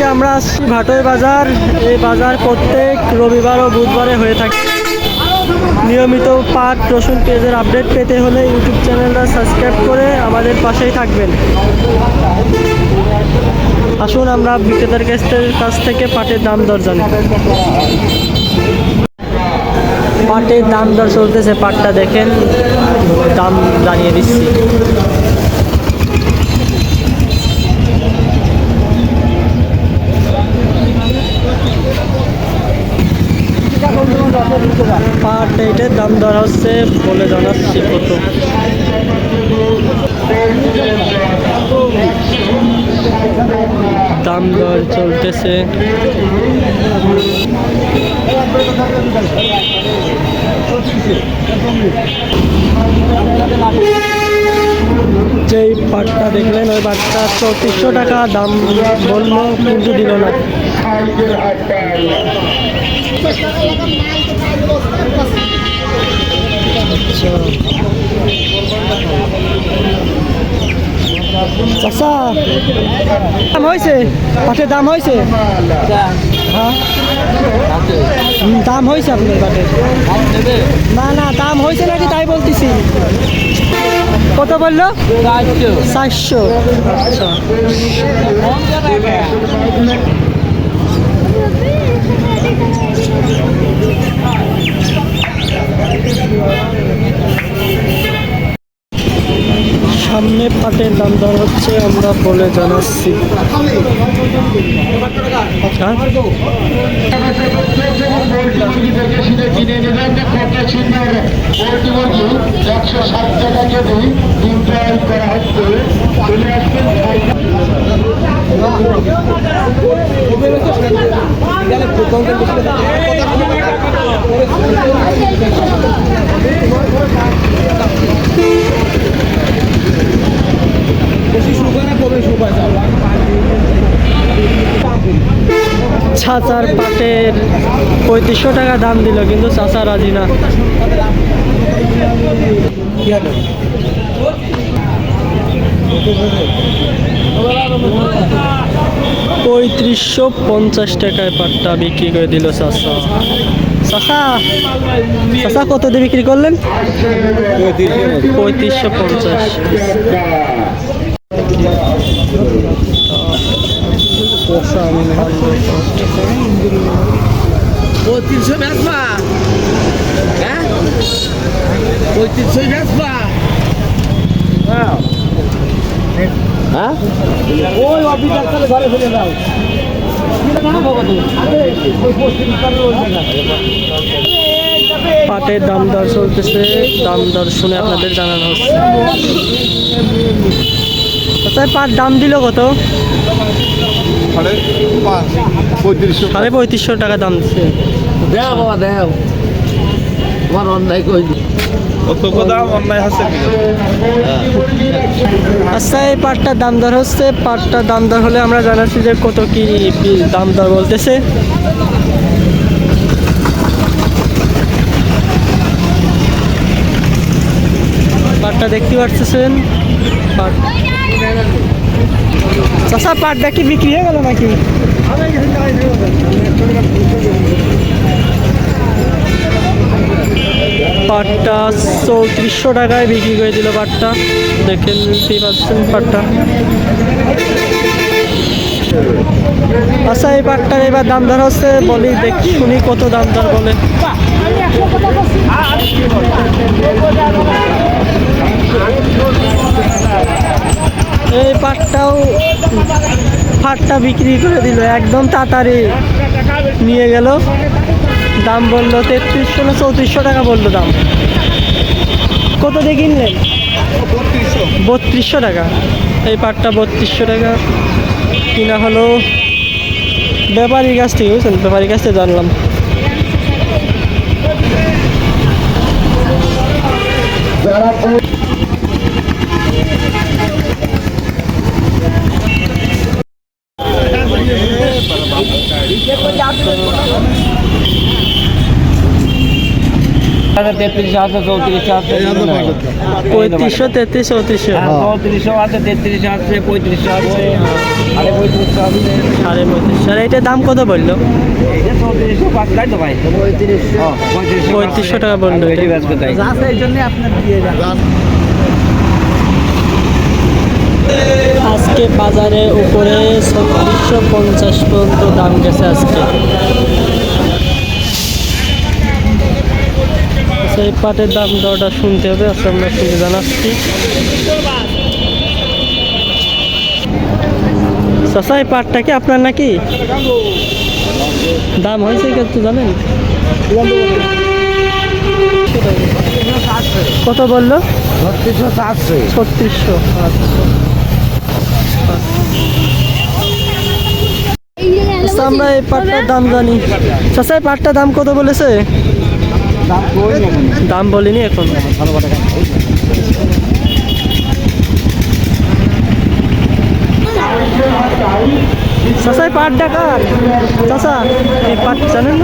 আজকে আমরা আসছি ভাটোই বাজার। এই বাজার প্রত্যেক রবিবার ও বুধবারে হয়ে থাকে। নিয়মিত পাট, রসুন, পেঁয়াজের আপডেট পেতে হলে ইউটিউব চ্যানেলটা সাবস্ক্রাইব করে আমাদের পাশেই থাকবেন। আসুন আমরা বিক্রেতার কাছ থেকে পাটের দাম দর জানি। পাটের দাম দর চলতেছে, পাটটা দেখেন। দাম জানিয়ে দিচ্ছি। পাট এইটার দাম দর হচ্ছে বলে জানাচ্ছি কত দাম দর চলতেছে। যেই পাটটা দেখলেন, ওই পাটটা চৌত্রিশশো টাকা দাম বলল, কিন্তু দিল না। চাষা দাম হয়েছে পাটের দাম হয়েছে হ্যাঁ দাম হয়েছে আপনার পাটের না না, দাম হয়েছে নাকি তাই বলতেছি। কত বলল? চারশো আচ্ছা। সামনে পাটের দাম দর হচ্ছে আমরা বলে জানাচ্ছি হ্যাঁ? একশো ষাট করা হচ্ছে ছাচার পাটের পঁয়ত্রিশশো টাকা দাম দিল কিন্তু চাচা রাজি না। পঁয়ত্রিশশো পঞ্চাশ টাকায় পাটটা বিক্রি করে দিল চাচা। চাচা কত দিয়ে বিক্রি করলেন? পঁয়ত্রিশশো পঞ্চাশ। পোষা মনে হয়? পঁয়ত্রিশশো বেচবা? হ্যাঁ। পঁয়ত্রিশশো হ্যাঁ? ওই অফিসার তাহলে ঘরে ফেলে দাও পাটের দাম দর চলতেছে। দাম দর শুনে আপনাদের জানানো হচ্ছে। কোথায় পাট দাম দিল কত? সাড়ে পঁয়ত্রিশশো সাড়ে পঁয়ত্রিশশো টাকা দাম দিচ্ছে। দেও বাবা দেও। তোমার অন্যায় কই আচ্ছা এই পাটটার দাম দর হচ্ছে, পাটটার দাম দর হলে আমরা জানাচ্ছি যে কত কি দাম দর বলতেছে। পাটটা দেখতে পাচ্ছেন পাট চাষা পাটটা কি বিক্রি হয়ে গেল নাকি? পাটটা চৌত্রিশশো টাকায় বিক্রি করে দিল পাটটা। দেখে নিতেই পারছেন পাটটা। আচ্ছা এই পাটটার এবার দাম দর হচ্ছে, বলি দেখি, শুনি কত দাম দর বলে। এই পাটটাও পাটটা বিক্রি করে দিল, একদম তাড়াতাড়ি নিয়ে গেল। দাম বলল তেত্রিশশো না চৌত্রিশশো টাকা বলল দাম। কত দিয়ে কিনলেন? বত্রিশশো। টাকা। এই পাটটা বত্রিশশো টাকা। কিনা হলো ব্যাপারীর কাছ থেকে বুঝছেন? ব্যাপারীর কাছ থেকে জানলাম। আছে তেত্রিশশো আছে চৌত্রিশশো আছে পঁয়ত্রিশশো তেত্রিশ চৌত্রিশশো। হ্যাঁ, চৌত্রিশশো আছে তেত্রিশশো আছে পঁয়ত্রিশশো আছে সাড়ে পঁয়ত্রিশশো আছে। সাড়ে আর এইটার দাম কত বলল? এইটা চৌত্রিশশো পাঁচ তাই তো ভাই। পঁয়ত্রিশশো। টাকা বলল এটি। ব্যস্ত তাই। আজকে বাজারে উপরে ছত্রিশশো পঞ্চাশ পর্যন্ত দাম গেছে আজকে। সেই পাটের দাম দরটা শুনতে হবে আজকে আমরা শুনে জানাচ্ছি। চাষা এই পাটটা কি আপনার নাকি? দাম হয়েছে কিন্তু জানেন? কত বলল? ছত্রিশশো চারশো ছত্রিশশো আচ্ছা। আচ্ছা, আমরা এই পাটটার দাম জানি। চাষা এই পাটটার দাম কত বলেছে? দাম বলিনি এখন চাষায় পাট ডাকার চাষা এই পাট জানেন